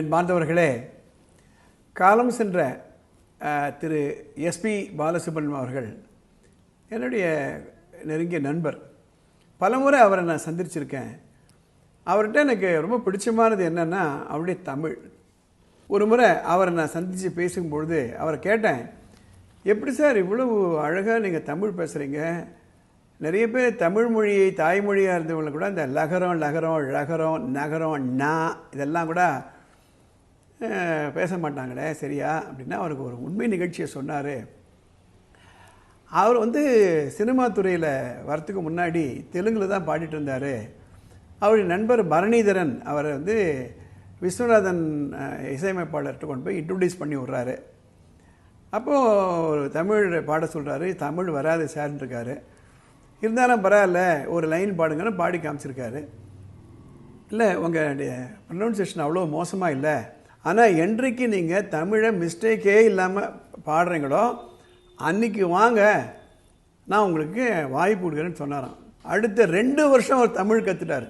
என் மாந்தவர்களே காலம் சென்ற திரு எஸ்பி பாலசுப்ரமணியம் அவர்கள் என்னுடைய நெருங்கிய நண்பர் பலமுறை அவரை நான் சந்திச்சிருக்கேன். அவர்கிட்ட எனக்கு ரொம்ப பிடிச்சமானது என்னென்னா அவருடைய தமிழ். ஒரு முறை அவரை நான் சந்தித்து பேசும்பொழுது அவரை கேட்டேன் எப்படி சார் இவ்வளவு அழகாக நீங்கள் தமிழ் பேசுகிறீங்க நிறைய பேர் தமிழ் மொழியை தாய்மொழியாக இருந்தவங்களை கூட இந்த லகரம் லகரம் ழகரம் நகரம் நா இதெல்லாம் கூட பேச மாட்டாங்களே சரியா? அப்படின்னா அவருக்கு ஒரு உண்மை நிகழ்ச்சியை சொன்னார். அவர் வந்து சினிமா துறையில் வரத்துக்கு முன்னாடி தெலுங்கில் தான் பாடிட்டு இருந்தார். அவருடைய நண்பர் பரணிதரன் அவரை வந்து விஸ்வநாதன் இசையமைப்பாளர்கிட்ட கொண்டு போய் இன்ட்ரடியூஸ் பண்ணி விட்றாரு. அப்போது ஒரு தமிழ் பாட சொல்கிறாரு தமிழ் வராது சார்ன்னு இருக்காரு. இருந்தாலும் பரவாயில்ல ஒரு லைன் பாடுங்கன்னு பாடி காமிச்சிருக்காரு. இல்லை உங்கள் ப்ரொனவுன்சியேஷன் அவ்வளோ மோசமாக இல்லை. ஆனால் என்றைக்கு நீங்கள் தமிழை மிஸ்டேக்கே இல்லாமல் பாடுறீங்களோ அன்னைக்கு வாங்க நான் உங்களுக்கு வாய்ப்பு கொடுக்குறேன்னு சொன்னாராம். அடுத்த ரெண்டு வருஷம் அவர் தமிழ் கற்றுட்டார்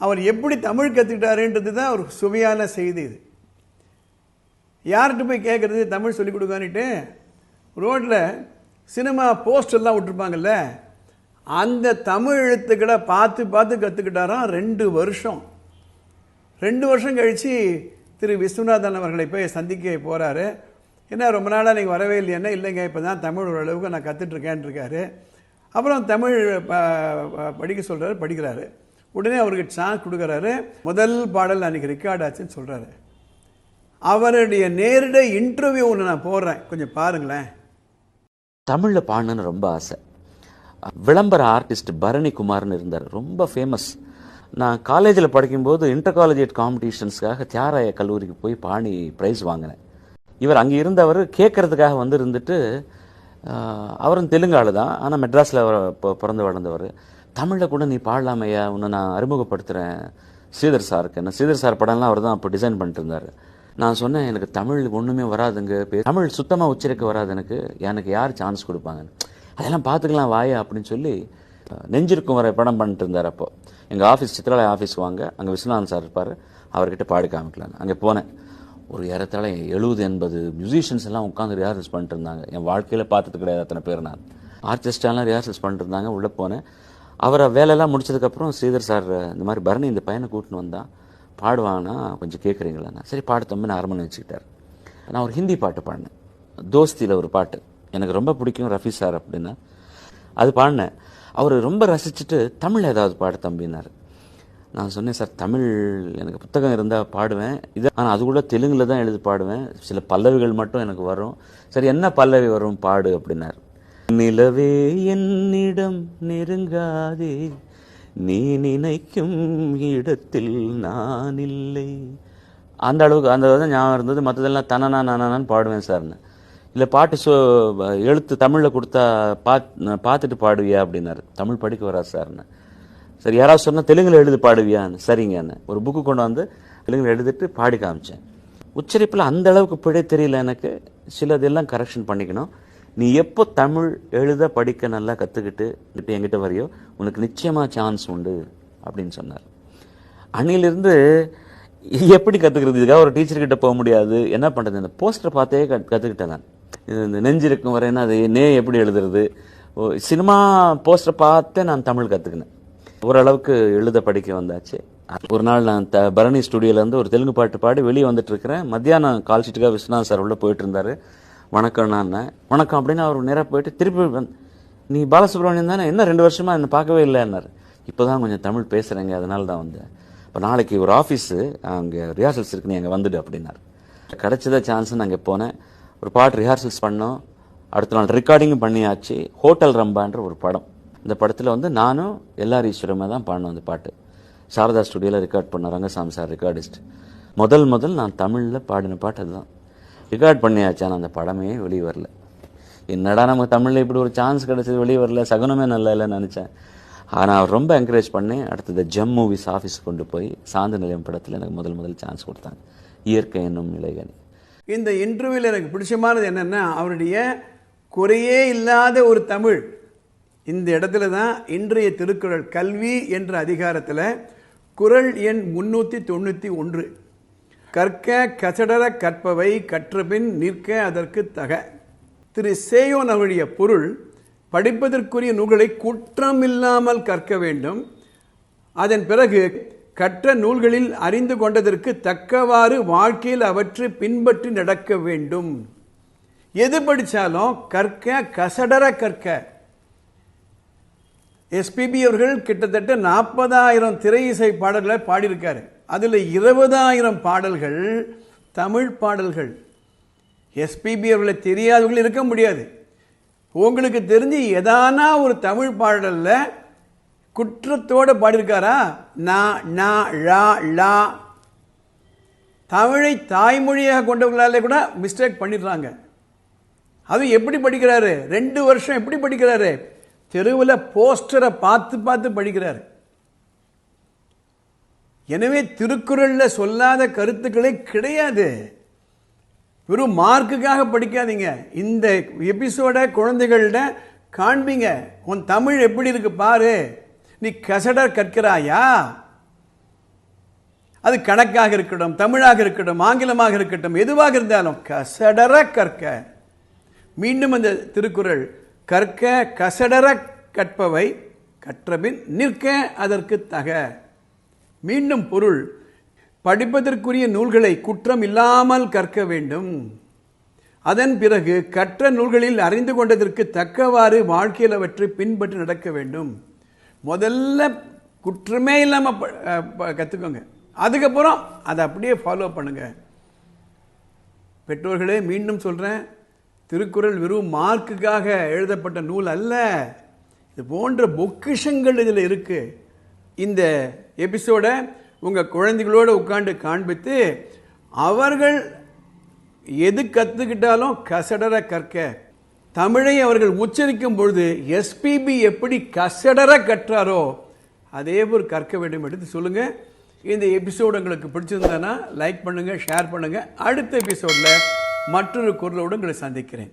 அவர் எப்படி தமிழ் கற்றுக்கிட்டாருன்றது தான் ஒரு சுவையான செய்தி இது. யார்கிட்ட போய் கேட்குறது தமிழ் சொல்லிக் கொடுக்கான்னுட்டு ரோட்டில் சினிமா போஸ்டர்லாம் விட்டுருப்பாங்கல்ல அந்த தமிழ் எழுத்துக்களை பார்த்து பார்த்து கற்றுக்கிட்டாராம் ரெண்டு வருஷம். ரெண்டு வருஷம் கழித்து திரு விஸ்வநாதன் அவர்களை போய் சந்திக்க போகிறாரு என்ன ரொம்ப நாளாக நீங்கள் வரவே இல்லையானே இல்லைங்க இப்போ தான் தமிழ் ஓரளவுக்கு நான் கற்றுட்ருக்கேன் இருக்காரு. அப்புறம் தமிழ் படிக்க சொல்கிறாரு படிக்கிறாரு. உடனே அவருக்கு சான்ஸ் கொடுக்குறாரு. முதல் பாடல் அன்றைக்கி ரெக்கார்ட் ஆச்சுன்னு சொல்கிறாரு அவருடைய நேரடி இன்டர்வியூ ஒன்று நான் போடுறேன். கொஞ்சம் பாருங்களேன். தமிழில் பாடணுன்னு ரொம்ப ஆசை. விளம்பர ஆர்டிஸ்ட் பரணி குமார்னு இருந்தார். ரொம்ப ஃபேமஸ் நான் காலேஜில் படிக்கும்போது இன்டர் காலேஜியேட் காம்படிஷன்ஸ்க்காக தியாராய கல்லூரிக்கு போய் பாணி ப்ரைஸ் வாங்கினேன். இவர் அங்கே இருந்தவர் கேட்குறதுக்காக வந்து இருந்துட்டு ஆஹ், அவரும் தெலுங்காளு தான் ஆனால் மெட்ராஸில் அவர் பிறந்து வளர்ந்தவர். தமிழில் கூட நீ பாடலாமையா? உன்னை நான் அறிமுகப்படுத்துகிறேன் ஸ்ரீதர் சாருக்கு. என்ன ஸ்ரீதர் சார் படம்லாம் அவர் தான் அப்போ டிசைன் பண்ணிட்டு இருந்தார். நான் சொன்னேன் எனக்கு தமிழ் ஒன்றுமே வராதுங்க. பே- தமிழ் சுத்தமாக உச்சரிக்க வராது எனக்கு. எனக்கு யார் சான்ஸ் கொடுப்பாங்க அதெல்லாம் பார்த்துக்கலாம் வாயா அப்படின்னு சொல்லி நெஞ்சிருக்கும் வரை படம் பண்ணிட்டு இருந்தார் அப்போது எங்கள் ஆஃபீஸ் சித்ராலய ஆஃபீஸ் வாங்க அங்கே விஸ்வநாதன் சார் இருப்பார். அவர்கிட்ட பாடி காமிக்கலான்னு. அங்கே போனேன். ஒரு ஏறத்தாழ எழுபது எண்பது மியூசிஷியன்ஸ் எல்லாம் உட்காந்து ரிஹர்சல்ஸ் பண்ணிட்டு இருந்தாங்க என் வாழ்க்கையில் பார்த்தது கிடையாது அத்தனை பேர் நான். ஆர்கெஸ்ட்ராலாம் ரிஹர்சல்ஸ் பண்ணிட்டு இருந்தாங்க உள்ளே போனேன். அவரை வேலையெல்லாம் முடிச்சதுக்கப்புறம் ஸ்ரீதர் சார் இந்த மாதிரி பரணி இந்த பையனை கூட்டின்னு வந்தான் பாடுவாங்கன்னா கொஞ்சம் கேட்குறீங்களா சரி பாடு நான் அரமணி வச்சுக்கிட்டார். நான் ஒரு ஹிந்தி பாட்டு பாடினேன். தோஸ்தியில் ஒரு பாட்டு. எனக்கு ரொம்ப பிடிக்கும் ரஃபி சார் அப்படின்னா. அது பாடினேன். அவர் ரொம்ப ரசிச்சுட்டு தமிழ் ஏதாவது பாடு தம்பினார் நான் சொன்னேன் சார் தமிழ் எனக்கு புத்தகம் இருந்தால் பாடுவேன். இது ஆனால் அது கூட தெலுங்கில் தான் எழுதி பாடுவேன். சில பல்லவிகள் மட்டும் எனக்கு வரும். சரி என்ன பல்லவி வரும்? பாடு அப்படின்னார். நிலவே என்னிடம் நெருங்காதே. நீ நினைக்கும் இடத்தில் நான் இல்லை. அந்த அளவுக்கு அந்த தான் ஞாபகம் இருந்தது. மற்றதெல்லாம் தனனா நானான்னு பாடுவேன் சார்னு. இல்லை பாட்டு சொ எழுத்து தமிழில் கொடுத்தா பாத் பார்த்துட்டு பாடுவியா அப்படின்னாரு. தமிழ் படிக்க வரா சார்னு சரி யாராவது சொன்னால் தெலுங்கில் எழுதி பாடுவியான்னு. சரிங்கன்னு. ஒரு புக்கு கொண்டு வந்து தெலுங்கில் எழுதிட்டு பாடி காமிச்சேன். உச்சரிப்பில் அந்த அளவுக்கு பிழை தெரியல எனக்கு. சிலதெல்லாம் கரெக்ஷன் பண்ணிக்கணும். நீ எப்போ தமிழ் எழுத படிக்க நல்லா கற்றுக்கிட்டு இப்போ என்கிட்ட வரையோ உனக்கு நிச்சயமாக சான்ஸ் உண்டு அப்படின்னு சொன்னார். அன்னையிலிருந்து எப்படி கற்றுக்கிறது இதுக்காக ஒரு டீச்சர்கிட்ட போக முடியாது. என்ன பண்ணுறது இந்த போஸ்டர் பார்த்தே கற்றுக்கிட்டேன் நான். இந்த நெஞ்சிருக்கும் வரைன்னா அது நே எப்படி எழுதுறது? ஓ, சினிமா போஸ்டர் பார்த்தே நான் தமிழ் கற்றுக்கினேன் ஓரளவுக்கு எழுத படிக்க வந்தாச்சு. ஒரு நாள் நான் த பரணி ஸ்டுடியோலேருந்து ஒரு தெலுங்கு பாட்டு பாடி வெளியே வந்துட்டு இருக்கிறேன் மத்தியானம் கால் ஷீட்டுக்காக விஸ்வநாத் சார் உள்ளே போயிட்டு இருந்தாரு வணக்கம் நான் வணக்கம் அப்படின்னு அவர் நேராக போயிட்டு திருப்பி வந் நீ பாலசுப்ரமணியம் தானே? என்ன ரெண்டு வருஷமாக என்ன பார்க்கவே இல்லைன்னாரு. இப்போ தான் கொஞ்சம் தமிழ் பேசுகிறேங்க அதனால தான் வந்தேன். இப்போ நாளைக்கு ஒரு ஆஃபீஸு அங்கே ரியாசல்ஸ் இருக்குன்னு அங்கே வந்துடு அப்படின்னாரு. கிடச்சத சான்ஸ்னு அங்கே போனேன். ஒரு பாட்டு ரிஹார்சல்ஸ் பண்ணோம். அடுத்த நாள் ரெக்கார்டிங்கும் பண்ணியாச்சு. ஹோட்டல் ரம்பான்ற ஒரு படம். இந்த படத்தில் வந்து நானும் எல்லார் ஈஸ்வரமே தான் பாடினோம் அந்த பாட்டு. சாரதா ஸ்டுடியோவில் ரெக்கார்ட் பண்ண ரங்கசாமி சார் ரெக்கார்டிஸ்ட் முதல் முதல் நான் தமிழில் பாடின பாட்டு அதுதான். ரெக்கார்ட் பண்ணியாச்சு ஆனால் அந்த படமே வெளியே வரல. என்னடா நமக்கு தமிழில் இப்படி ஒரு சான்ஸ் கிடச்சது வெளியே வரல? சகுனமே நல்லா இல்லைன்னு நினச்சேன். ஆனால் அவர் ரொம்ப என்கரேஜ் பண்ணி அடுத்தது ஜெம் மூவிஸ் ஆஃபீஸ் கொண்டு போய் சாந்த நிலையம் படத்தில் எனக்கு முதல் முதல் சான்ஸ் கொடுத்தாங்க. இயற்கை என்னும் நிலைகனி இந்த இன்டர்வியூவில் எனக்கு பிடிச்சமானது என்னென்னா அவருடைய குறையே இல்லாத ஒரு தமிழ். இந்த இடத்துல தான் இன்றைய திருக்குறள் கல்வி என்ற அதிகாரத்தில் குறள் எண் முன்னூற்றி தொண்ணூற்றி ஒன்று. கற்க கசடர கற்பவை கற்றபின் நிற்க அதற்கு தக. திரு சேயோன் அவருடைய பொருள் படிப்பதற்குரிய நூல்களை குற்றமில்லாமல் கற்க வேண்டும். அதன் பிறகு கற்ற நூல்களில் அறிந்து கொண்டதற்கு தக்கவாறு வாழ்க்கையில் அவற்றை பின்பற்றி நடக்க வேண்டும். எது படித்தாலும் கற்க கசடர கற்க. எஸ்பிபி அவர்கள் கிட்டத்தட்ட நாற்பதாயிரம் திரை இசை பாடல்களை பாடியிருக்காரு. அதில் இருபதாயிரம் பாடல்கள் தமிழ் பாடல்கள். எஸ்பிபி அவர்களை தெரியாதவர்கள் இருக்க முடியாது. உங்களுக்கு தெரிஞ்சு எதானா ஒரு தமிழ் பாடலில் குற்றத்தோடு பாடியிருக்காரா? நா நா ழா லா தமிழை தாய்மொழியாக கொண்டவர்களாலே கூட மிஸ்டேக் பண்ணிடுறாங்க. அது எப்படி படிக்கிறாரு? ரெண்டு வருஷம் எப்படி படிக்கிறாரு? தெருவில் போஸ்டரை பார்த்து பார்த்து படிக்கிறார். எனவே திருக்குறளில் சொல்லாத கருத்துக்களே கிடையாது. வெறும் மார்க்குக்காக படிக்காதீங்க. இந்த எபிசோட குழந்தைகள்கிட்ட காண்பீங்க. உன் தமிழ் எப்படி இருக்கு பாரு. நீ கசடர் கற்கிறாயா? அது கணக்காக இருக்கட்டும் தமிழாக இருக்கட்டும் ஆங்கிலமாக இருக்கட்டும் எதுவாக இருந்தாலும் கசடர கற்க. மீண்டும் அந்த திருக்குறள் கற்க கசடர கற்பவை கற்றபின் நிற்க அதற்கு தக. மீண்டும் பொருள் படிப்பதற்குரிய நூல்களை குற்றம் இல்லாமல் கற்க வேண்டும். அதன் பிறகு கற்ற நூல்களில் அறிந்து கொண்டதற்கு தக்கவாறு வாழ்க்கையில் அவற்றை பின்பற்றி நடக்க வேண்டும். முதல்ல குற்றமே இல்லாமல் கற்றுக்கோங்க அதுக்கப்புறம் அதை அப்படியே ஃபாலோ பண்ணுங்கள் பெற்றோர்களே மீண்டும் சொல்கிறேன் திருக்குறள் வெறும் மார்க்குக்காக எழுதப்பட்ட நூல் அல்ல. இது போன்ற பொக்கிஷங்கள் இதில் இருக்குது இந்த எபிசோடை உங்கள் குழந்தைகளோடு உட்காந்து காண்பித்து அவர்கள் எது கற்றுக்கிட்டாலும் கசடர கற்க. தமிழை அவர்கள் உச்சரிக்கும் பொழுது எஸ்பிபி எப்படி கசடர கற்றாரோ அதே போல் கற்க வேண்டும் எடுத்து சொல்லுங்கள் இந்த எபிசோடு உங்களுக்கு பிடிச்சிருந்தேன்னா லைக் பண்ணுங்கள் ஷேர் பண்ணுங்கள் அடுத்த எபிசோடில் மற்றொரு குரலோடு உங்களை சந்திக்கிறேன்.